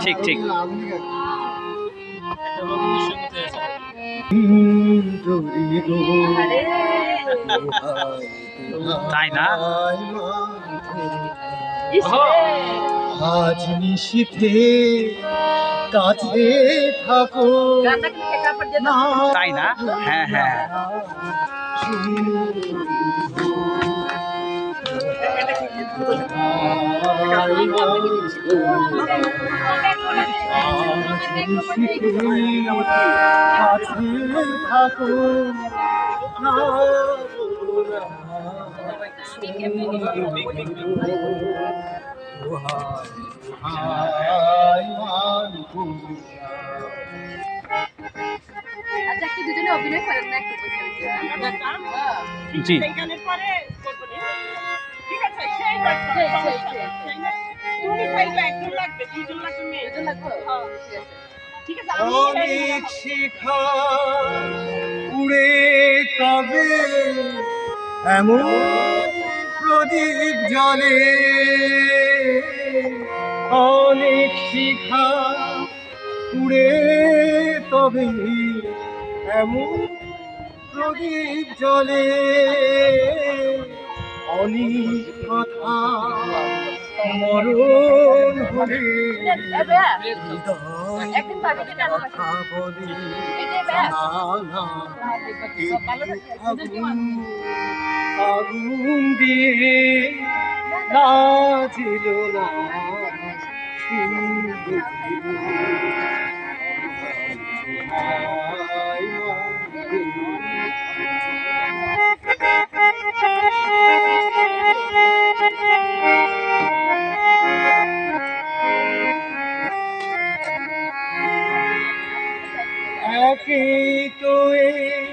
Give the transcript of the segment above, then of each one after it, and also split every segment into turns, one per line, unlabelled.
ঠিক ঠিক। তাই না?
আজ নিশীথে কাছে থাকো। না
তাই না? হ্যাঁ হ্যাঁ।
কাছে থাকো
আচ্ছা একটু দুজনে অভিনয় করেন না একটু বসে বসে
জি।
অনেক শিখা উড়ে তবে এমন প্রদীপ জলে অনেক শিখা উড়ে তবে, এমন প্রদীপ জলে অনেক কথা মরণ হলে হৃদয়
একদিন পারবে কি জানো না?
কথা বলি
এটাই ব্যাস।
না, না, এই আগুন, আগুন দিয়ে নাচিল না একই তো এই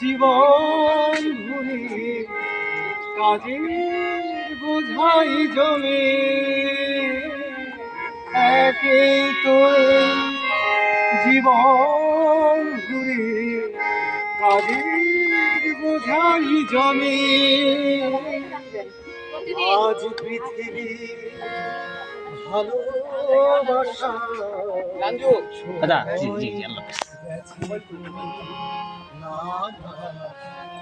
জীবন ঘুরে কাজের বোঝাই জমে। একই তো জীবন ঘুরে কাজের বোঝাই জমে। আজ পৃথিবী
দাদা জি জি জি আল্লাহ।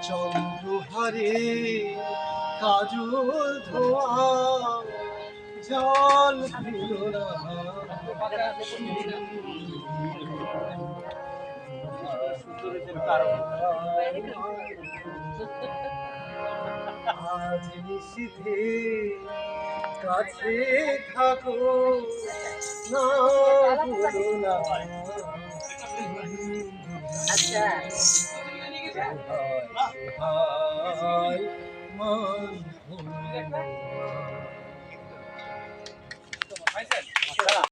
চন্দ্রহারে কাজল ধোয়া জল আজ কাছে থাকো না ভুলো না।
আচ্ছা।